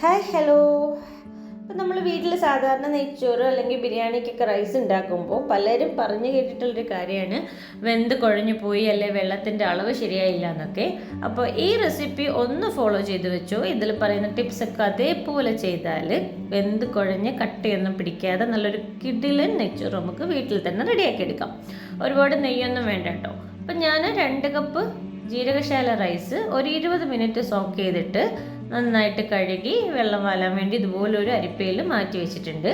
Hi hello. ഇപ്പം നമ്മൾ വീട്ടിൽ സാധാരണ നെയ്ച്ചോറ് അല്ലെങ്കിൽ ബിരിയാണിക്കൊക്കെ റൈസ് ഉണ്ടാക്കുമ്പോൾ പലരും പറഞ്ഞു കേട്ടിട്ടുള്ളൊരു കാര്യമാണ്. വെന്ത് കുഴഞ്ഞു പോയി അല്ലെ വെള്ളത്തിന്റെ അളവ് ശരിയായില്ല എന്നൊക്കെ. അപ്പോൾ ഈ റെസിപ്പി ഒന്ന് ഫോളോ ചെയ്ത് വെച്ചോ. ഇതിൽ പറയുന്ന ടിപ്സൊക്കെ അതേപോലെ ചെയ്താൽ വെന്ത് കുഴഞ്ഞ് കട്ടയൊന്നും പിടിക്കാതെ നല്ലൊരു കിടിലൻ നെയ്ച്ചോറ് നമുക്ക് വീട്ടിൽ തന്നെ റെഡിയാക്കി എടുക്കാം. ഒരുപാട് നെയ്യൊന്നും വേണ്ട കേട്ടോ. അപ്പം ഞാൻ രണ്ട് കപ്പ് ജീരകശാല റൈസ് ഒരു ഇരുപത് മിനിറ്റ് സോക്ക് ചെയ്തിട്ട് നന്നായിട്ട് കഴുകി വെള്ളം വാലാൻ വേണ്ടി ഇതുപോലെ ഒരു അരിപ്പയിൽ മാറ്റി വെച്ചിട്ടുണ്ട്.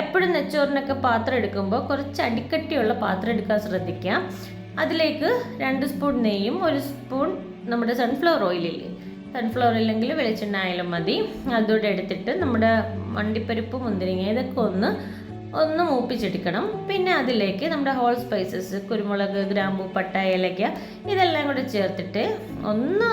എപ്പോഴും നെച്ചോറിനൊക്കെ പാത്രം എടുക്കുമ്പോൾ കുറച്ച് അടിക്കട്ടിയുള്ള പാത്രം എടുക്കാൻ ശ്രദ്ധിക്കാം. അതിലേക്ക് രണ്ട് സ്പൂൺ നെയ്യും ഒരു സ്പൂൺ നമ്മുടെ സൺഫ്ലവർ ഓയിലില്ലേ സൺഫ്ലവർ ഇല്ലെങ്കിൽ വെളിച്ചെണ്ണ ആയാലും മതി. അതുകൂടെ എടുത്തിട്ട് നമ്മുടെ മണ്ടിപ്പരിപ്പ് മുന്തിരിങ്ങ ഇതൊക്കെ ഒന്ന് ഒന്ന് മൂപ്പിച്ചെടുക്കണം. പിന്നെ അതിലേക്ക് നമ്മുടെ ഹോൾ സ്പൈസസ് കുരുമുളക് ഗ്രാമ്പു പട്ട ഏലക്ക ഇതെല്ലാം കൂടെ ചേർത്തിട്ട് ഒന്ന്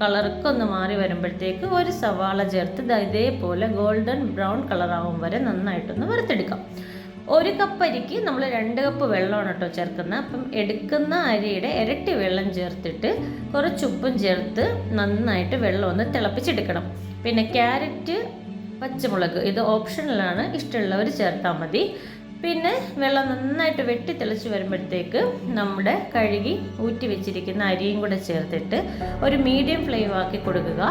കളറൊക്കെ ഒന്ന് മാറി വരുമ്പോഴത്തേക്ക് ഒരു സവാള ചേർത്ത് ഇതേപോലെ ഗോൾഡൻ ബ്രൗൺ കളറാവും വരെ നന്നായിട്ടൊന്ന് വറുത്തെടുക്കാം. ഒരു കപ്പ് അരിക്ക് നമ്മൾ രണ്ട് കപ്പ് വെള്ളമാണ് കേട്ടോ ചേർക്കുന്നത്. അപ്പം എടുക്കുന്ന അരിയുടെ ഇരട്ടി വെള്ളം ചേർത്തിട്ട് കുറച്ച് ഉപ്പും ചേർത്ത് നന്നായിട്ട് വെള്ളം ഒന്ന് തിളപ്പിച്ചെടുക്കണം. പിന്നെ ക്യാരറ്റ് പച്ചമുളക് ഇത് ഓപ്ഷനിലാണ് ഇഷ്ടമുള്ളവർ ചേർത്താൽ മതി. പിന്നെ വെള്ളം നന്നായിട്ട് വെട്ടി തിളച്ച് വരുമ്പോഴത്തേക്ക് നമ്മുടെ കഴുകി ഊറ്റി വെച്ചിരിക്കുന്ന അരിയും കൂടെ ചേർത്തിട്ട് ഒരു മീഡിയം ഫ്ലെയിം ആക്കി കൊടുക്കുക.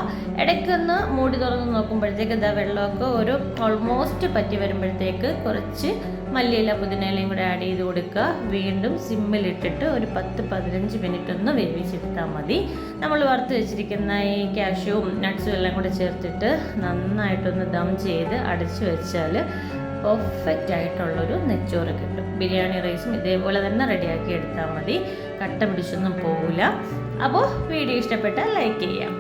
ഇടയ്ക്കൊന്ന് മൂടി തുറന്ന് നോക്കുമ്പോഴത്തേക്ക് ഇതാ വെള്ളമൊക്കെ ഒരു ഓൾമോസ്റ്റ് പറ്റി വരുമ്പോഴത്തേക്ക് കുറച്ച് മല്ലിയില പുതിനയിലയും കൂടെ ആഡ് ചെയ്ത് കൊടുക്കുക. വീണ്ടും സിമ്മിലിട്ടിട്ട് ഒരു പത്ത് പതിനഞ്ച് മിനിറ്റ് ഒന്ന് വേവിച്ചെടുത്താൽ മതി. നമ്മൾ വറുത്ത് വെച്ചിരിക്കുന്ന ഈ കാഷ്യൂവും നട്ട്സും എല്ലാം കൂടെ ചേർത്തിട്ട് നന്നായിട്ടൊന്ന് ദം ചെയ്ത് അടച്ചു വെച്ചാൽ പെർഫെക്റ്റ് ആയിട്ടുള്ളൊരു നെച്ചോറ് കിട്ടും. ബിരിയാണി റൈസും ഇതേപോലെ തന്നെ റെഡിയാക്കി എടുത്താൽ മതി. കട്ട പിടിച്ചൊന്നും പോകില്ല അപ്പോൾ വീഡിയോ ഇഷ്ടപ്പെട്ടാൽ ലൈക്ക് ചെയ്യാം.